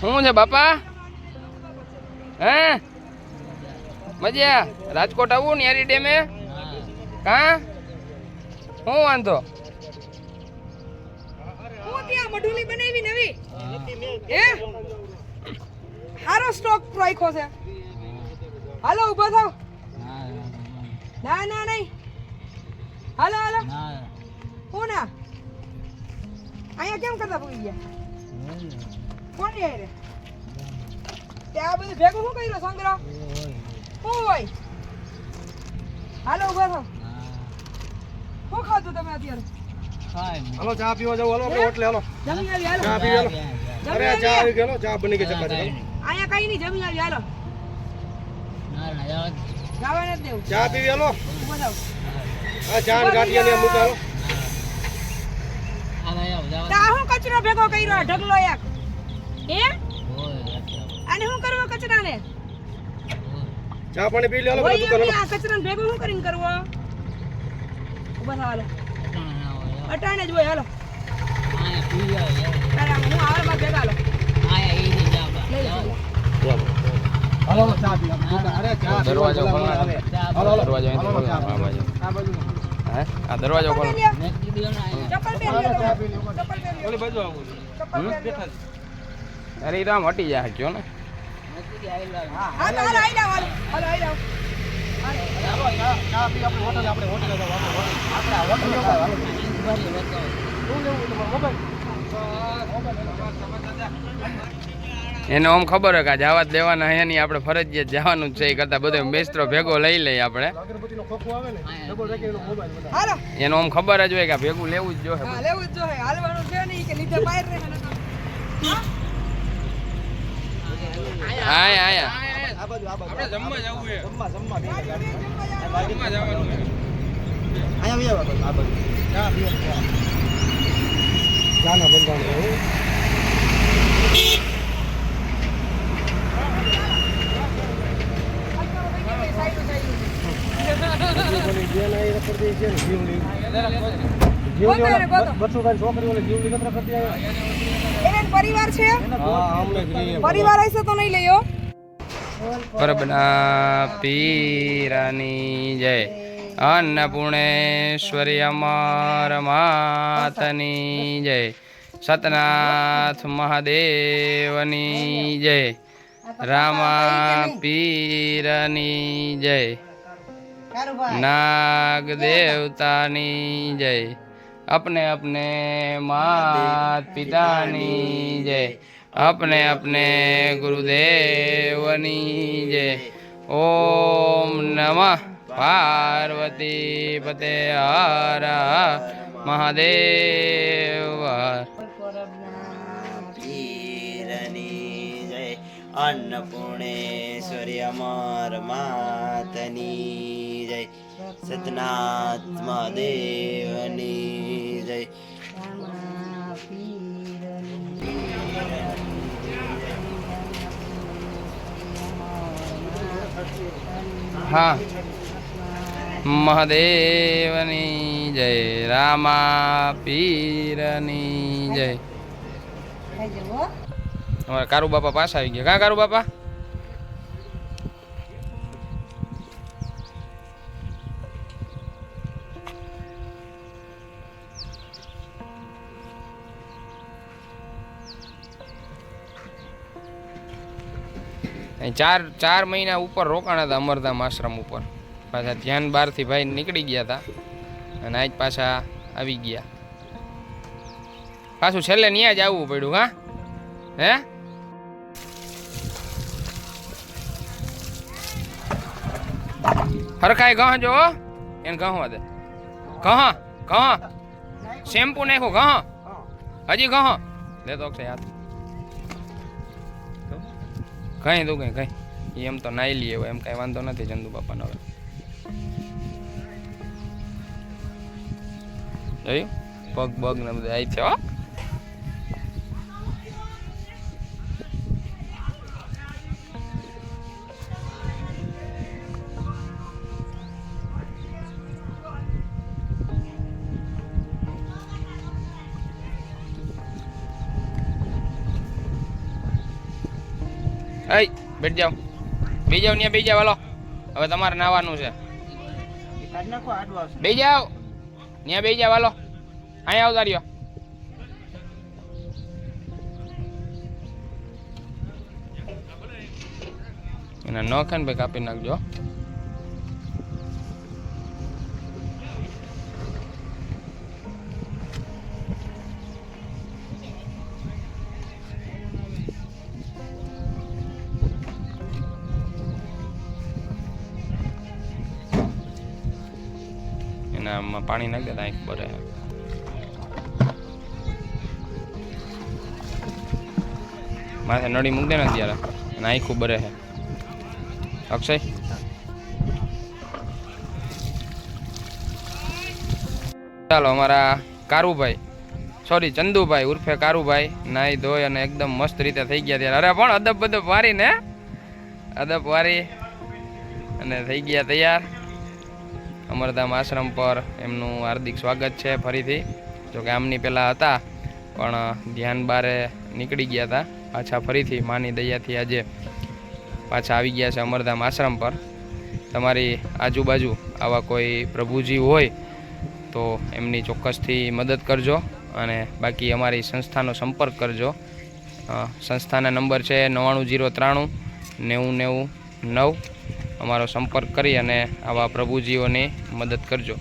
શું છે બાપા? હે? મજા? રાજકોટ આવું ને યારી ડેમે? કા શું વાંધો? હું મઢુલી બનાવી નવી હે? સારો સ્ટોક રાખ્યો છે. હાલો, ઊભો થાવ. ના ના, નહીં. હાલો હાલો. હું ના અહીંયા કેમ કરતા ગયા? કોણ રે રે તે આ બધું ભેગું શું કર્યું સંગ્રહ? શું હોય? હાલો ઊભો થો શું ખાધું તમે અત્યારે? હાલો ચા પીવા જાવ હાલો આપણે હોટલે હાલો. જમી આવી હાલો. ચા પીવી હાલો. અરે ચા આવી ગયો ચા બની ગઈ ચપાતી અહીંયા કઈ નહીં જમી આવી હાલો. જવા નથી દેવું. ચા પીવી હાલો. આ ચા ને ગાંઠિયા ને મૂક હાલો. તો શું કચરો ભેગો કર્યો ઢગલો એક. હે? આને શું કરવો કચરાને? ચા પાણી પી લે હાલો હોય બધા હાલો આ કચરાને ભેગો શું કરીને કરવો? ઊભા થાવ હાલો. અટાણે જ હોય હાલો. તારે હું ભેગા ચા પી અરે ચા દરવાજો ખોલો. હાલો દરવાજો આ બાજુ. હે? આ દરવાજો ખોલો. ચપ્પલ પહેરી લો ચા પી લે ચપ્પલ પહેરી ઓલી બાજુ આવું ચપ્પલ પહેરી લો અરે રામ હટી જાય કયો ને. એને આમ ખબર હોય કે જવા જ દેવાના હે નહીં આપણે ફરજિયાત જવાનું જ છે એ કરતા બધો મેસ્ત્રો ભેગો લઈ લઈએ આપણે. એનું આમ ખબર જ હોય કે ભેગું લેવું જ જોઈએ લેવું જ જોઈએ હાલવાનું છે નહીં કે લીધે બહાર રહે આયા આયા. આ બાજુ આ બાજુ. આપણે જમવા જવું છે. જમવા જમવા બે જમવા જવાનું અહીંયા આવી આવો આ બાજુ. ચા પીવો ચા ચાના બંધાણ ગોતો રે, ગોતો. છોકરી ઓલી જીવલી કતરા કરતી આવે. એને પરિવાર છે? પરિવાર હશે તો નહીં લઈયો પરબના પીરાની જય. અન્નપૂર્ણેશ્વરી અમર માતની જય. સતનાથ મહાદેવની જય. રામા પીરની જય નાગ દેવતાની જય. अपने अपने मात पितानी जय अपने अपने गुरुदेवनी जय ओम नमः पार्वती पते हर महादेव અન્નપૂર્ણેશ્વરી અમર માતની જય સતનાથ મહાદેવની હા. મહાદેવની જય રામા પીરની જય અમારા કારુ બાપા પાછા આવી ગયા. કા કારુ બાપા ચાર ચાર મહિના ઉપર રોકાણા હતા અમરધામ આશ્રમ ઉપર. પાછા ધ્યાન બહારથી ભાઈ નીકળી ગયા હતા અને આજ પાછા આવી ગયા. પાછું છેલ્લે ત્યાં જ આવવું પડ્યું, હા? હે? હરખાય ગહ જો એને ઘહવા દે. ગહ ગહ શેમ્પુ નાખો ગહ હજી ગહ લે તો હાથ. કઈ તું કઈ કઈ. એમ તો નાઈ લઈએ એમ કઈ વાંધો નથી ચંદુ બાપાનો હવે. જોયું? પગ બગ ને બધું આવી છે એ બેઠ જાઓ. બે જાઓ ત્યાં બે જાઓ, હાલો. હવે તમારે નાવાનું છે. બે જાઓ. ત્યાં બે જાઓ, હાલો. અહીંયા આવતા એના નોખન ભાઈ કાપી નાખજો. એના આમાં પાણી નાખે તો આંખ ભરે. માથે નળી મૂક દે ને ત્યારે, અને આંખું બરે છે. અક્ષય? ચાલો, અમારા કારુભાઈ સોરી ચંદુભાઈ ઉર્ફે કારુભાઈ, નાઈ ધોઈ અને એકદમ મસ્ત રીતે થઈ ગયા ત્યારે. અરે, પણ અદબ બદબ વારી ને, અદબ વારી અને થઈ ગયા તૈયાર. અમરધામ આશ્રમ પર એમનું હાર્દિક સ્વાગત છે ફરીથી. જોકે આમની પહેલાં હતા, પણ ધ્યાન બારે નીકળી ગયા હતા. પાછા ફરીથી માની દયાથી આજે પાછા આવી ગયા છે અમરધામ આશ્રમ પર. તમારી આજુબાજુ આવા કોઈ પ્રભુજી હોય, તો એમની ચોક્કસથી મદદ કરજો અને બાકી અમારી સંસ્થાનો સંપર્ક કરજો. સંસ્થાના નંબર છે નવ્વાણું જીરો ત્રાણું, નેવું નેવું, નવ. અમારો સંપર્ક કરી અને આવા પ્રભુજીઓની મદદ કરજો.